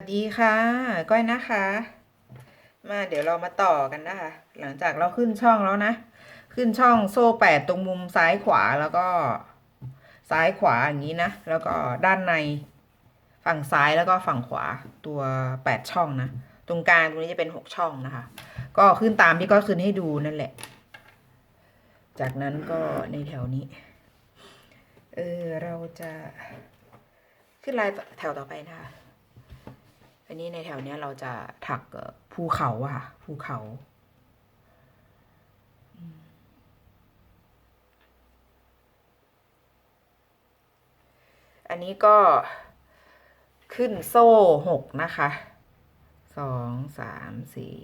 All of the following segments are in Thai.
สวัสดีค่ะ ก้อยนะคะ มาเดี๋ยวเรามาต่อกันนะคะ หลังจากเราขึ้นช่องแล้วนะ ขึ้นช่องโซ่แปดตรงมุมซ้ายขวาแล้วก็ ซ้ายขวาอย่างนี้นะ แล้วก็ด้านในฝั่งซ้ายแล้วก็ฝั่งขวาตัวแปดช่องนะ ตรงกลางตรงนี้จะเป็นหกช่องนะคะ ก็ขึ้นตามที่ก้อยขึ้นให้ดูนั่นแหละ จากนั้นก็ในแถวนี้ เออเราจะขึ้นลายแถวต่อไปนะคะ อันนี้ในแถวเนี้ยเราจะถักภูเขาอะค่ะภูเขาอันนี้ก็ขึ้นโซ่หกนะคะสองสามสี่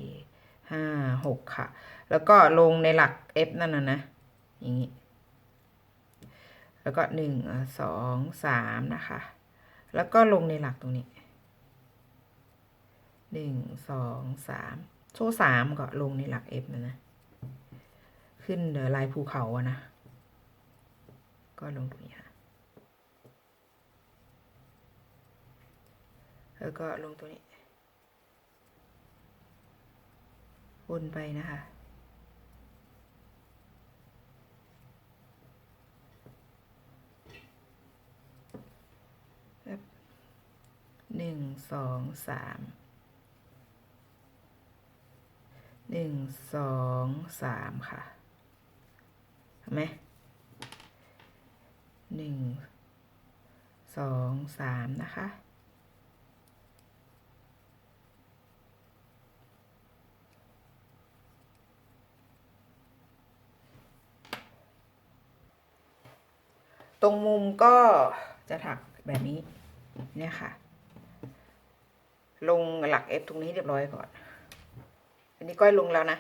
ห้าหกค่ะ แล้วก็ลงในหลัก F นั่นนะนะ อย่างนี้ แล้วก็หนึ่งสองสามนะคะ แล้วก็ลงในหลักตรงนี้ หนึ่งสองสามโซ่สามก็ลงในหลัก F นะนะ ขึ้นเดอลายภูเขาอะนะ ก็ลงตรงนี้ค่ะแล้วก็ลงตัวนี้วนไปนะคะ หนึ่ง สอง สาม หนึ่งสองสามค่ะเห็นไหมหนึ่งสองสามนะคะตรงมุมก็จะถักแบบนี้เนี่ยค่ะ ลงหลัก F ตรงนี้เรียบร้อยก่อน นนี้ก้อยลงแล้วนะ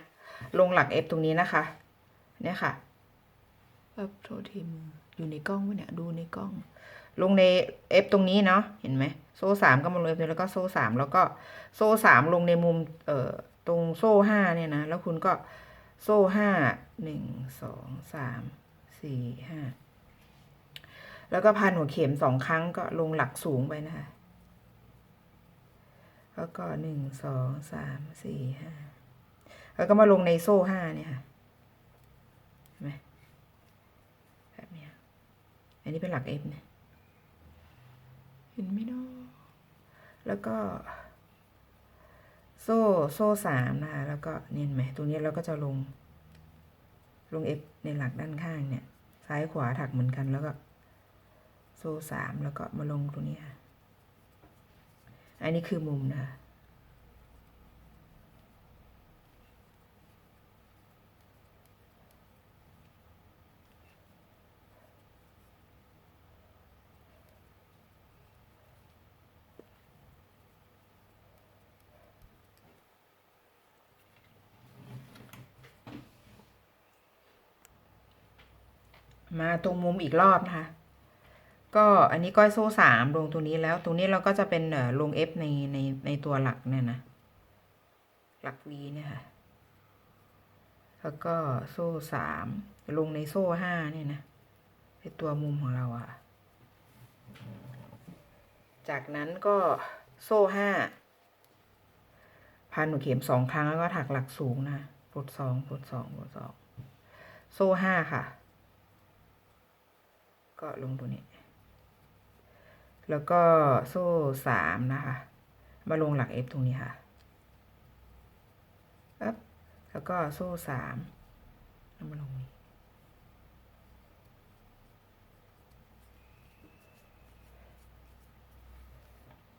ลงหลัก F ตรงนี้นะคะ เนี่ยค่ะแบบโทษทีมอยู่ในกล้องวะเนี่ย ดูในกล้อง ลงใน F ตรงนี้เนาะ เห็นไหม โซ่สามก็มาลง F แล้วก็โซ่สามแล้วก็โซ่สามลงในมุม เอ่อ ตรงโซ่ห้าเนี่ยนะ แล้วคุณก็โซ่ห้า หนึ่ง สอง สาม สี่ ห้า แล้วก็พันหัวเข็มสองครั้งก็ลงหลักสูงไปนะคะ แล้วก็หนึ่ง สอง สาม สี่ ห้า แล้วก็มาลงในโซ่ห้าเนี่ยค่ะเห็นไหมแบบนี้อันนี้เป็นหลักเอฟเนี่ยเห็นไหมเนาะแล้วก็ โซ่โซ่สามนะคะแล้วก็เนี่ยนไหมตรงนี้เราก็จะลง ลงเอฟในหลักด้านข้างเนี่ย ซ้ายขวาถักเหมือนกันแล้วก็ โซ่สามแล้วก็มาลงตรงนี้ค่ะ อันนี้คือมุมนะคะ มาตรงมุมอีกรอบนะคะ ก็อันนี้ก้อยโซ่สามลงตรงนี้แล้ว ตรงนี้เราก็จะเป็นเอ่อลง F ในในในตัวหลักเนี่ยนะ หลัก V เนี่ยค่ะ แล้วก็โซ่สามลงในโซ่ห้าเนี่ยนะในตัวมุมของเราอะค่ะจากนั้นก็โซ่ห้าพันหนูเข็มสองครั้งแล้วก็ถักหลักสูงนะปลดสองปลดสองปลดสองโซ่ห้าค่ะ ก็ลงตัวนี้ แล้วก็โซ่สามนะคะ มาลงหลัก F ตรงนี้ค่ะอ๊บแล้วก็โซ่สามแล้วมาลงนี้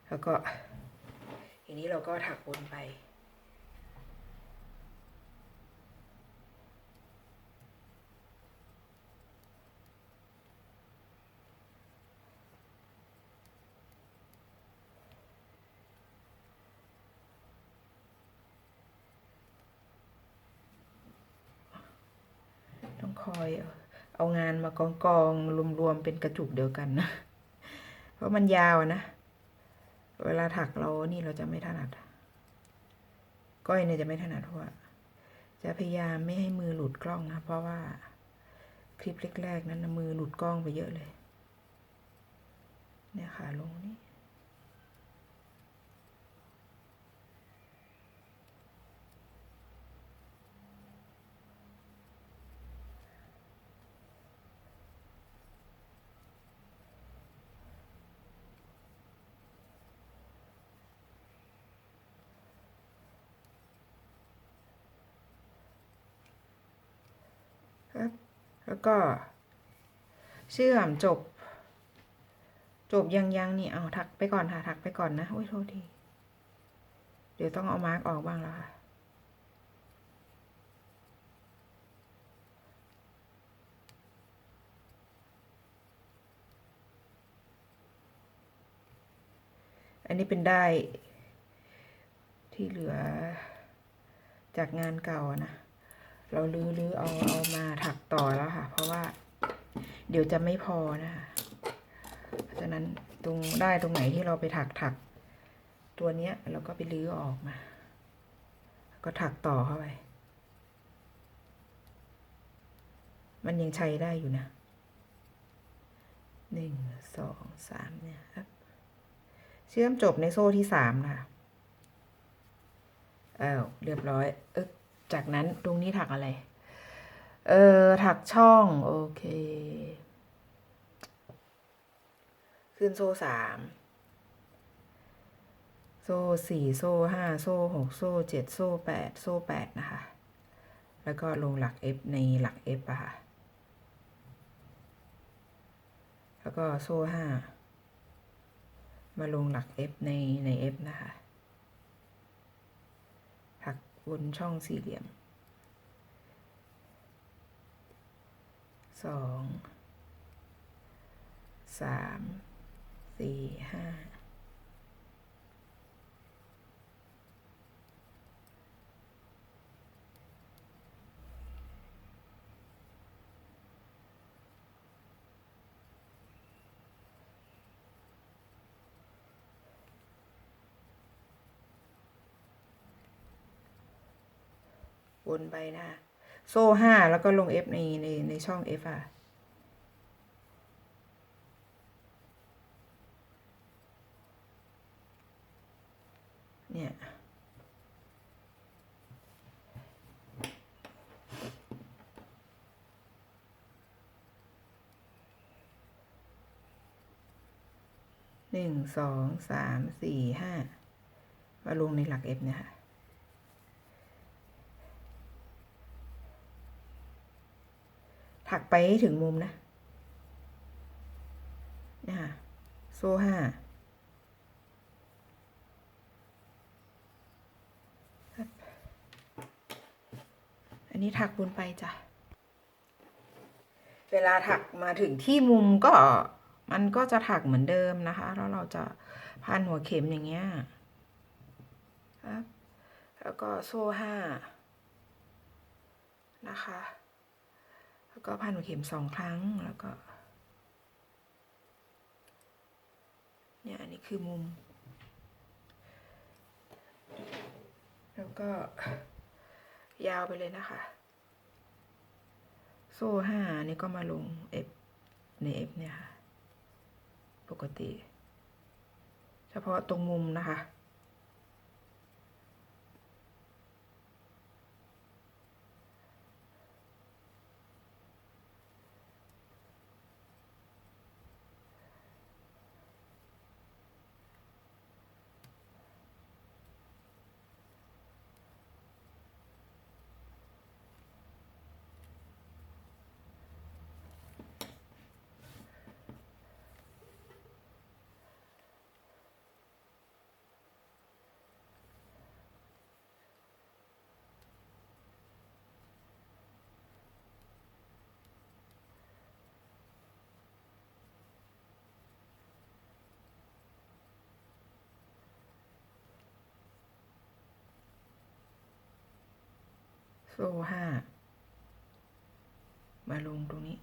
แล้วก็ ทีนี้เราก็ถักวนไป คอยเอางานมากองกองรวมๆเป็นกระจุกเดียวกันนะ เพราะมันยาวนะ เวลาถักเรานี่เราจะไม่ถนัด ก้อยเนี่ยจะไม่ถนัดเพราะว่าจะพยายามไม่ให้มือหลุดกล้องนะเพราะว่าคลิปแรกๆนั้นมือหลุดกล้องไปเยอะเลย เนี่ยขาลงนี่ แล้วก็ เชื่อมจบ จบยังยังนี่เอาถักไปก่อนค่ะถักไปก่อนนะโอ้ยโทษที เดี๋ยวต้องเอามาร์กออกบ้างแล้วค่ะอันนี้เป็นได้ที่เหลือจากงานเก่านะ เราลื้อลื้อเอาเอามาถักต่อแล้วค่ะ เพราะว่า เดี๋ยวจะไม่พอนะคะเพราะฉะนั้นตรงได้ตรงไหนที่เราไปถักถัก ตัวเนี้ยเราก็ไปลื้อออกมา ก็ถักต่อเข้าไป มันยังใช้ได้อยู่นะหนึ่งสองสามเนี่ยครับเชื่อมจบในโซ่ที่สามค่ะอ้าวเรียบร้อย เออ จากนั้นตรงนี้ถักอะไร เออถักช่อง โอเค ขึ้นโซ่สามโซ่สี่โซ่ห้าโซ่หกโซ่เจ็ดโซ่แปดโซ่แปดนะคะ แล้วก็ลงหลัก F ในหลัก F อะค่ะ แล้วก็โซ่ห้ามาลงหลัก F ในใน F นะคะ บนช่องสี่เหลี่ยมสองสามสี่ห้า นไปนะคะโซ่ห้าแล้วก็ลง F ในในในช่อง F อะเนี่ยหนึ่งสองสามสี่ห้ามาลงในหลัก F เนี่ยค่ะ ถักไปให้ถึงมุมนะนี่ยค่ะโซ่ห้าอันนี้ถักบนไปจ้ะ เวลาถักมาถึงที่มุมก็มันก็จะถักเหมือนเดิมนะคะ แล้วเราจะพันหัวเข็มอย่างเงี้ยครับแล้วก็โซ่ห้านะคะ ก็พันหัวเข็มสองครั้งแล้วก็ เนี่ยอันนี้คือมุม แล้วก็ ยาวไปเลยนะคะ โซ่ห้านี่ก็มาลง F ใน F เนี่ยค่ะ ปกติ เฉพาะตรงมุมนะคะ โซ่ห้ามาลงตรงนี้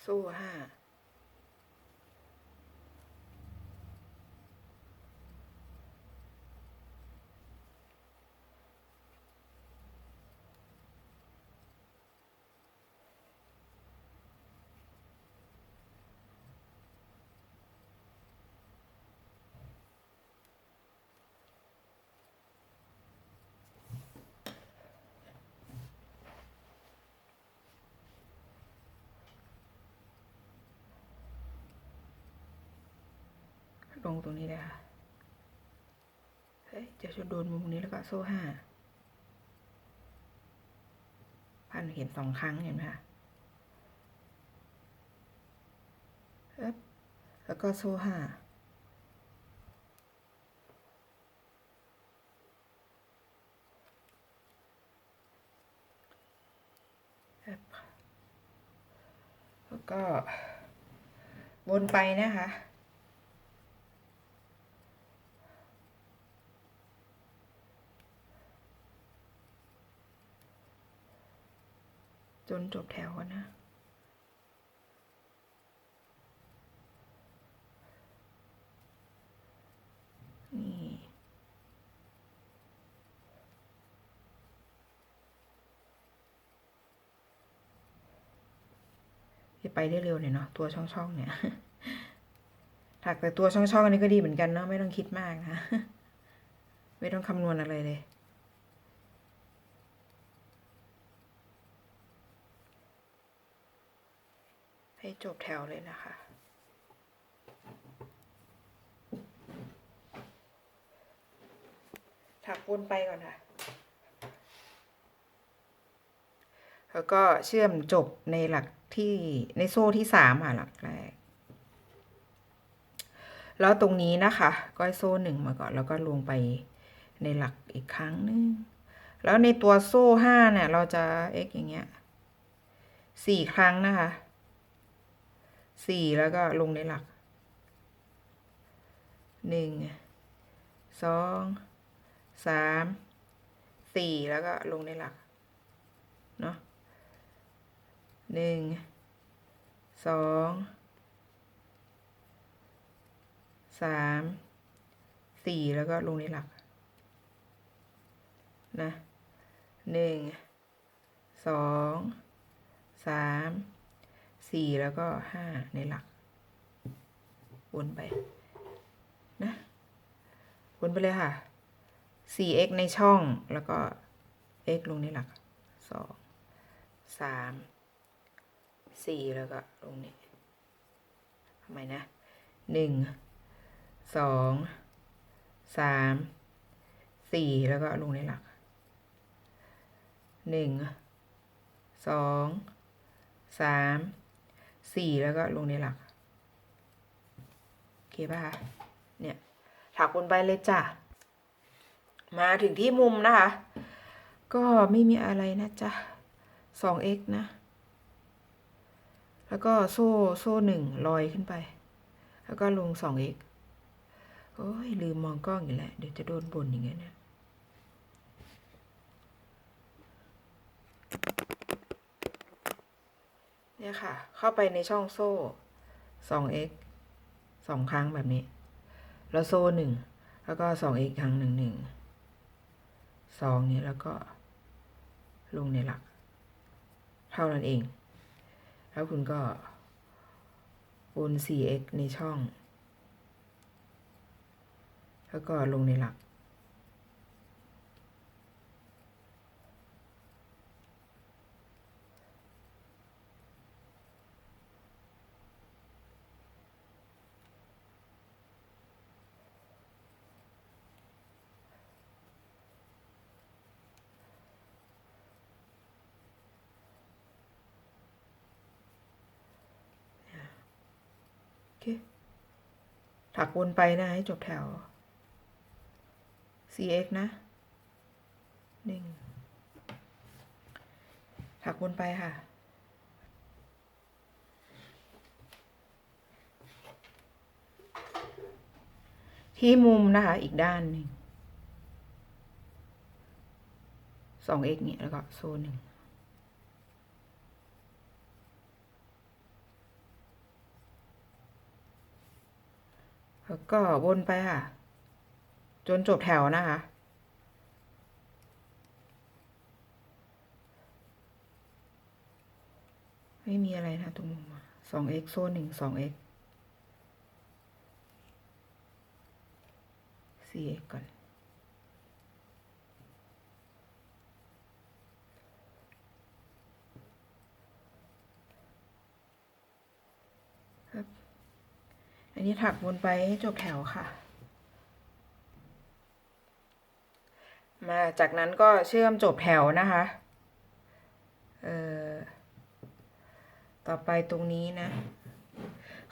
โซ่ห้า ลงตรงนี้เลยค่ะ เฮ้ย จะชนโดนมุมนี้แล้วก็โซ่ห้าพันเห็นสองครั้งเห็นไหมคะอ๊บแล้วก็โซ่ห้าอ๊บแล้วก็วนไปนะคะ จนจบแถวก่อนนะ นี่ ไปได้เร็วหน่อยเนาะตัวช่องๆเนี่ยถักแต่ตัวช่องๆอันนี้ก็ดีเหมือนกันเนาะไม่ต้องคิดมากนะ ไม่ต้องคำนวณอะไรเลย ให้จบแถวเลยนะคะ ถักวนไปก่อนค่ะ แล้วก็เชื่อมจบในหลักที่ในโซ่ที่สามค่ะหลักแรก แล้วตรงนี้นะคะก้อยโซ่หนึ่งมาก่อน แล้วก็ลงไปในหลักอีกครั้งหนึงแล้วในตัวโซ่ห้าเนี่ย เราจะ x อย่างเงี้ยสี่ครั้งนะคะ สี่แล้วก็ลงในหลักหนึ่งสองสามสี่แล้วก็ลงในหลักเนาะหนึ่งสองสามสี่แล้วก็ลงในหลักนะหนึ่งสองสาม สี่แล้วก็ห้าในหลัก วนไป นะ วนไปเลยค่ะ 4x ในช่องแล้วก็ x ลงในหลักสองสามสี่แล้วก็ลงนี้ทำไมนะหนึ่งสองสามสี่แล้วก็ลงในหลักหนึ่ง สี่แล้วก็ลงในหลัก โอเคป่ะคะ เนี่ยถักวนไปเลยจ้ะ มาถึงที่มุมนะคะ ก็ไม่มีอะไรนะจ๊ะ 2x นะ แล้วก็โซ่โซ่หนึ่งลอยขึ้นไป แล้วก็ลง 2x โอ้ยลืมมองกล้องอยู่แล้ว เดี๋ยวจะโดนบ่นอย่างเงี้ยนะ เนี่ยค่ะ เข้าไปในช่องโซ่ 2x สองครั้งแบบนี้ แล้วโซ่หนึ่งแล้วก็ 2x ครั้งหนึ่งหนึ่งสองนี้แล้วก็ลงในหลัก เท่านั้นเอง แล้วคุณก็วน 4x ในช่อง แล้วก็ลงในหลัก ถักวนไปนะให้จบแถว cx นะหนึ่งถักวนไปค่ะ ที่มุมนะคะ อีกด้านหนึ่งสอง x เนี่ยแล้วก็โซนหนึ่ง แล้วก็วนไปค่ะ จนจบแถวนะคะ ไม่มีอะไรนะตรงมุมสองเอ็กโซนหนึ่งสองเอ็กสี่ x ก่อน ครับ อันนี้ถักวนไปให้จบแถวค่ะ มาจากนั้นก็เชื่อมจบแถวนะคะเอ่อต่อไปตรงนี้นะ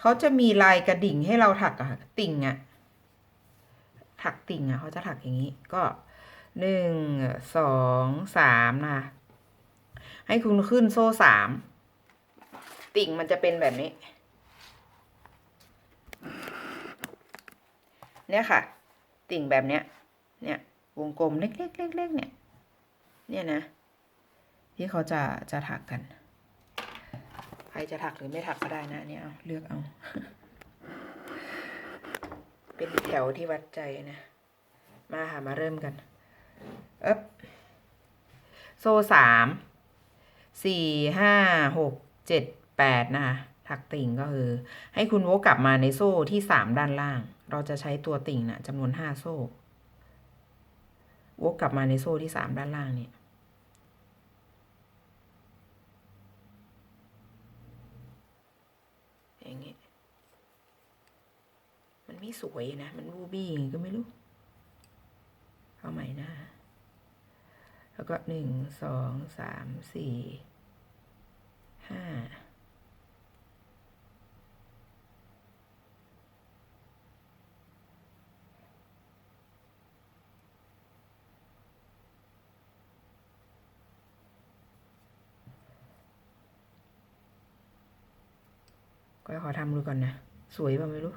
เขาจะมีลายกระดิ่งให้เราถักอะค่ะติ่งอะถักติ่งอะเขาจะถักอย่างนี้ก็หนึ่งสองสามนะให้คุณขึ้นโซ่สามติ่งมันจะเป็นแบบนี้ เนี่ยค่ะ ติ่งแบบเนี้ย เนี่ยวงกลมเล็กๆเล็กๆเนี่ย เนี่ยนะ ที่เขาจะจะถักกัน ใครจะถักหรือไม่ถักก็ได้นะเนี่ยเอาเลือกเอา เป็นแถวที่วัดใจนะ มาค่ะมาเริ่มกัน เอ๊บโซ่สามสี่ห้าหกเจ็ดแปดนะคะถักติ่งก็คือ ให้คุณวกกลับมาในโซ่ที่สามด้านล่าง เราจะใช้ตัวติ่งนะ่ะจำนวนห้าโซ่ วกกลับมาในโซ่ที่สามด้านล่างเนี่ย อย่างงี้มันไม่สวยนะ มันบูบี้ยังไงก็ไม่รู้ เอาใหม่นะ แล้วก็หนึ่งสองสามสี่ห้า ก็ขอทำดูก่อนนะ สวยป่ะไม่รู้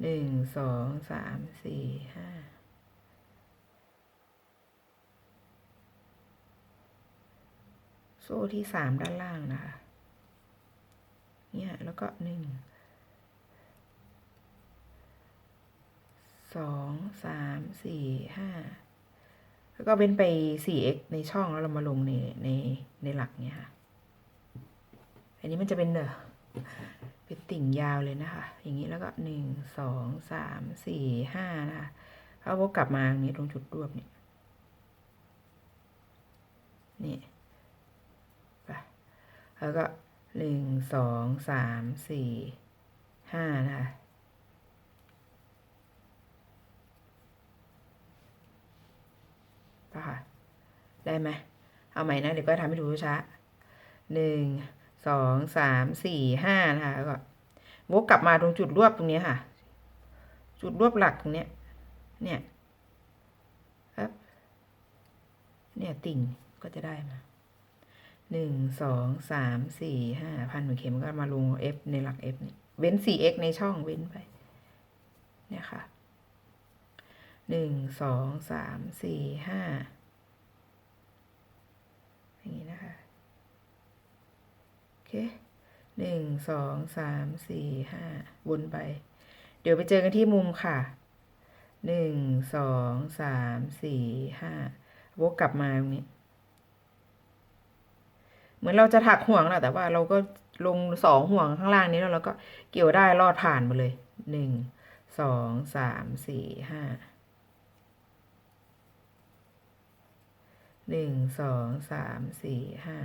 หนึ่งสองสามสี่ห้าโซ่ที่สามด้านล่างนะคะเนี่ยแล้วก็หนึ่งสองสามสี่ห้าแล้วก็เว้นไป 4x ในช่องแล้วเรามาลงในในในหลักเนี่ยค่ะ อันนี้มันจะเป็นเนอเป็น ติ่งยาวเลยนะคะ อย่างนี้แล้วก็หนึ่งสองสามสี่ห้านะคะเขาวกกลับมาอย่างนี้ตรงจุดรวบเนี่ยนี่ไปแล้วก็หนึ่งสองสามสี่ห้านะคะป่ะค่ะได้ไหมเอาใหม่นะเดี๋ยวก็ทำให้ดูช้าหนึ่งสองสามสี่ห้านะคะก็ วกกลับมาตรงจุดรวบตรงนี้ค่ะ จุดรวบหลักตรงนี้เนี่ยครับเนี่ยติ่งก็จะได้มาหนึ่งสองสามสี่ห้าพันหัวเข็มก็มาลง F ในหลัก F เนี่ยเว้น 4x ในช่องเว้นไป เนี่ยค่ะหนึ่งสองสามสี่ห้าอย่างนี้นะคะ โอเค หนึ่งสองสามสี่ห้าวนไป เดี๋ยวไปเจอกันที่มุมค่ะหนึ่งสองสามสี่ห้าวกกลับมาตรงนี้ เหมือนเราจะถักห่วงแหละแต่ว่าเราก็ลงสองห่วงข้างล่างนี้แล้วเราก็เกี่ยวได้ลอดผ่านมาเลยหนึ่งสองสามสี่ห้าหนึ่งสองสามสี่ห้า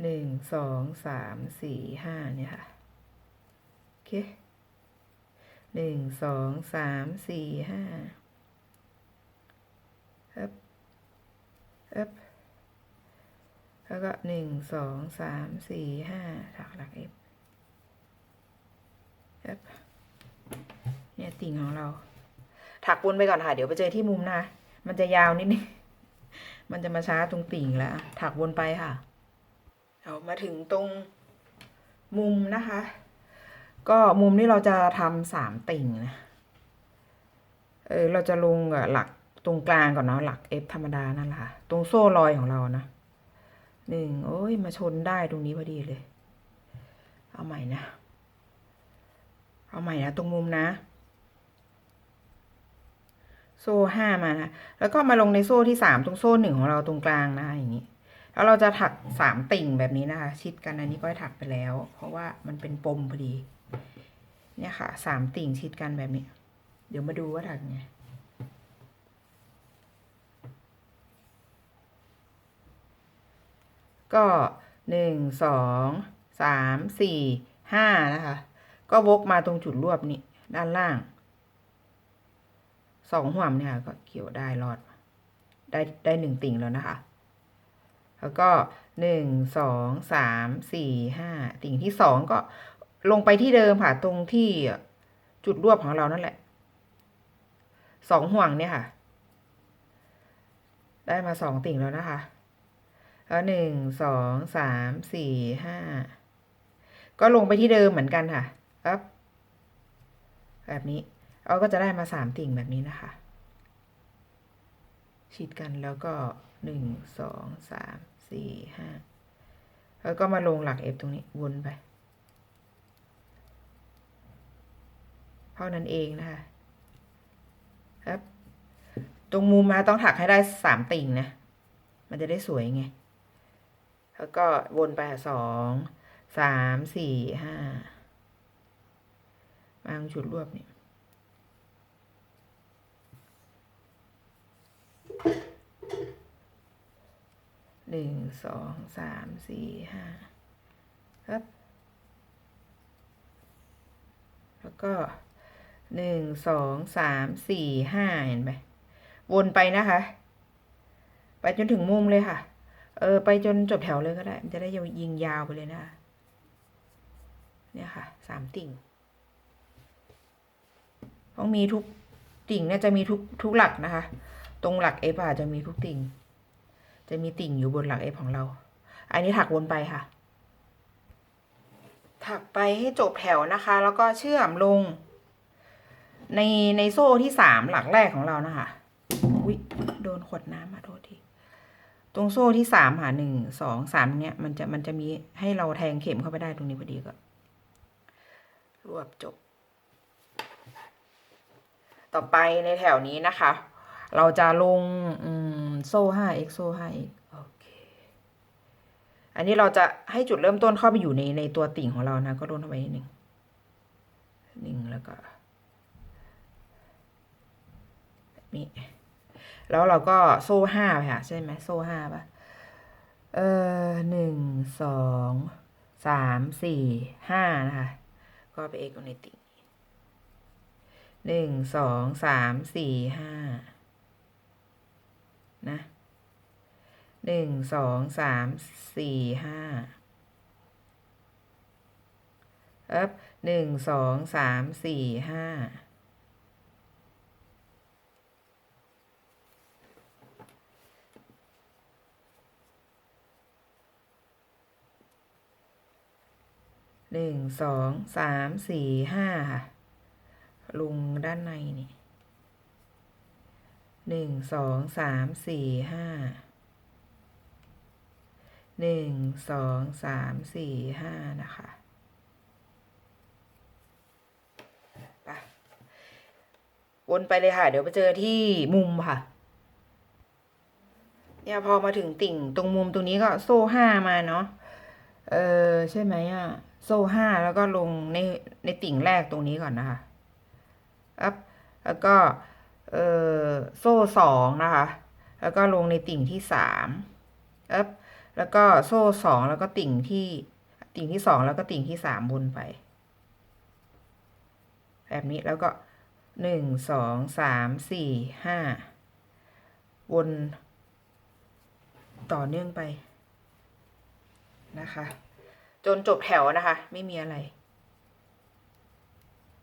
หนึ่งสองสามสี่ห้าเนี่ยค่ะ โอเคหนึ่งสองสามสี่ห้าเอ๊บเอ๊บแล้วก็หนึ่งสองสามสี่ห้าถักหลักเอฟเอ๊บเนี่ยติ่งของเรา ถักวนไปก่อนค่ะ เดี๋ยวไปเจอที่มุมนะ มันจะยาวนิดนึง มันจะมาช้าตรงติ่งแล้ว ถักวนไปค่ะ เอามาถึงตรงมุมนะคะ ก็มุมนี้เราจะทำสามติ่งนะ เออเราจะลงกับหลักตรงกลางก่อนเนาะหลัก F ธรรมดานั่นแหละค่ะ ตรงโซ่ลอยของเรานะหนึ่งโอ้ยมาชนได้ตรงนี้พอดีเลย เอาใหม่นะ เอาใหม่นะ ตรงมุมนะ โซ่ห้ามานะ แล้วก็มาลงในโซ่ที่สามตรงโซ่หนึ่งของเราตรงกลางนะอย่างนี้ แล้วเราจะถักสามติ่งแบบนี้นะคะ ชิดกันอันนี้ก็ถักไปแล้ว เพราะว่ามันเป็นปมพอดี เนี่ยค่ะสามติ่งชิดกันแบบนี้ เดี๋ยวมาดูว่าถักไงก็หนึ่งสองสามสี่ห้านะคะ ก็วกมาตรงจุดรวบนี่ด้านล่างสองห่วมเนี่ยค่ะก็เกี่ยวได้รอด ได้ได้หนึ่งติ่งแล้วนะคะ แล้วก็หนึ่งสองสามสี่ห้าติ่งที่สองก็ลงไปที่เดิมค่ะ ตรงที่จุดรวบของเรานั่นแหละสองห่วงเนี่ยค่ะ ได้มาสองติ่งแล้วนะคะ แล้วหนึ่งสองสามสี่ห้าก็ลงไปที่เดิมเหมือนกันค่ะอัพแบบนี้เราก็จะได้มาสามติ่งแบบนี้นะคะ ชิดกันแล้วก็หนึ่งสองสาม สี่ห้าแล้วก็มาลงหลัก F ตรงนี้วนไป เท่านั้นเองนะคะครับ ตรงมุมมาต้องถักให้ได้สามติ่งนะ มันจะได้สวยไง แล้วก็วนไปสองสามสี่ห้ามาตรงจุดรวบเนี่ย หนึ่งสองสามสี่ห้าครับแล้วก็หนึ่งสองสามสี่ห้าเห็นไหมวนไปนะคะ ไปจนถึงมุมเลยค่ะ เออ ไปจนจบแถวเลยก็ได้ มันจะได้ยาวยิงยาวไปเลยนะคะเนี่ยค่ะสามติ่งต้องมีทุกติ่งเนี่ยจะมีทุกทุกหลักนะคะ ตรงหลักเอฟอะจะมีทุกติ่ง จะมีติ่งอยู่บนหลักเอฟของเรา อันนี้ถักวนไปค่ะ ถักไปให้จบแถวนะคะ แล้วก็เชื่อมลง ในในโซ่ที่สามหลักแรกของเรานะคะอุ้ยโดนขวดน้ำมาโทษทีตรงโซ่ที่สามค่ะหนึ่งสองสามเนี่ยมันจะมันจะมีให้เราแทงเข็มเข้าไปได้ตรงนี้พอดีก็รวบจบ ต่อไปในแถวนี้นะคะ เราจะลงอืม โซ่ 5x โซ่ 5x โอเค อันนี้เราจะให้จุดเริ่มต้นเข้าไปอยู่ในในตัวติ่งของเรานะ ก็ลดเข้าไปนิดหนึ่งหนึ่งแล้วก็แบบนี้แล้วเราก็โซ่ห้าไปค่ะใช่ไหมโซ่ห้าปะเออหนึ่งสองสามสี่ห้านะคะ ก็ไปเอกตรงในติ่งหนึ่งสองสามสี่ห้า นะหนึ่งสองสามสี่ห้าเอ๊บหนึ่งสองสามสี่ห้าหนึ่งสองสามสี่ห้าค่ะลงด้านในนี่ หนึ่งสองสามสี่ห้าหนึ่งสองสามสี่ห้านะคะไปวนไปเลยค่ะ เดี๋ยวไปเจอที่มุมค่ะ เนี่ยพอมาถึงติ่งตรงมุมตรงนี้ก็โซ่ห้ามาเนาะเออใช่ไหมอะ โซ่ห้าแล้วก็ลงในในติ่งแรกตรงนี้ก่อนนะคะอัพแล้วก็ เออโซ่สองนะคะ แล้วก็ลงในติ่งที่สามอัพแล้วก็โซ่สองแล้วก็ติ่งที่ติ่งที่สองแล้วก็ติ่งที่สามบนไป แบบนี้แล้วก็หนึ่งสองสามสี่ห้าวนต่อเนื่องไปนะคะ จนจบแถวนะคะ ไม่มีอะไร